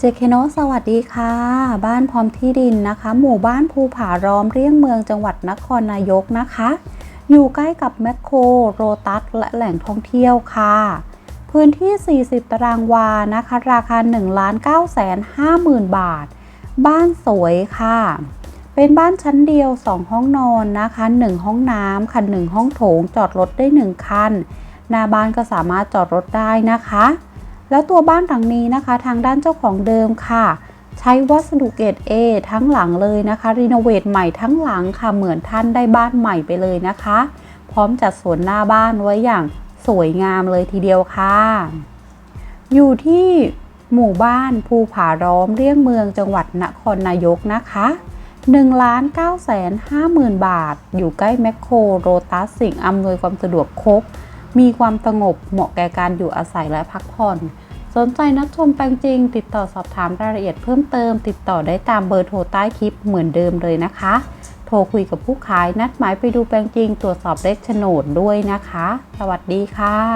เจเคโนสวัสดีค่ะ บ้านพร้อมที่ดินนะคะ หมู่บ้านภูผาร้อมเรียงเมืองจังหวัดนครนายกนะคะ อยู่ใกล้กับแมคโครโรตัสและแหล่งท่องเที่ยวค่ะ พื้นที่ 40 ตารางวานะคะ ราคา 1 9 5 0 0 0 0 บาท บ้านสวยค่ะ เป็นบ้านชั้นเดียว 2 ห้องนอนนะคะ 1 ห้องน้ำค่ะ 1 ห้องโถงจอดรถได้ 1 คัน หน้าบ้านก็สามารถจอดรถได้นะคะ แล้วตัวบ้านหลังนี้นะคะ ทางด้านเจ้าของเดิมค่ะ ใช้วัสดุเกรด A ทั้งหลังเลยนะคะรีโนเวทใหม่ทั้งหลังค่ะเหมือนท่านได้บ้านใหม่ไปเลยนะคะ พร้อมจัดสวนหน้าบ้านไว้อย่างสวยงามเลยทีเดียวค่ะ อยู่ที่หมู่บ้านภูผาร้อมเรียงเมืองจังหวัดนครนายกนะคะ1ล้าน9แสน50,000 บาท อยู่ใกล้แมคโครโรตัสสิ่งอำนวยความสะดวกครบ มีความสงบเหมาะแก่การอยู่อาศัยและพักผ่อน สนใจนัดชมแปลงจริง ติดต่อสอบถามรายละเอียดเพิ่มเติม ติดต่อได้ตามเบอร์โทรใต้คลิปเหมือนเดิมเลยนะคะ โทรคุยกับผู้ขายนัดหมายไปดูแปลงจริง ตรวจสอบเลขโฉนดด้วยนะคะ สวัสดีค่ะ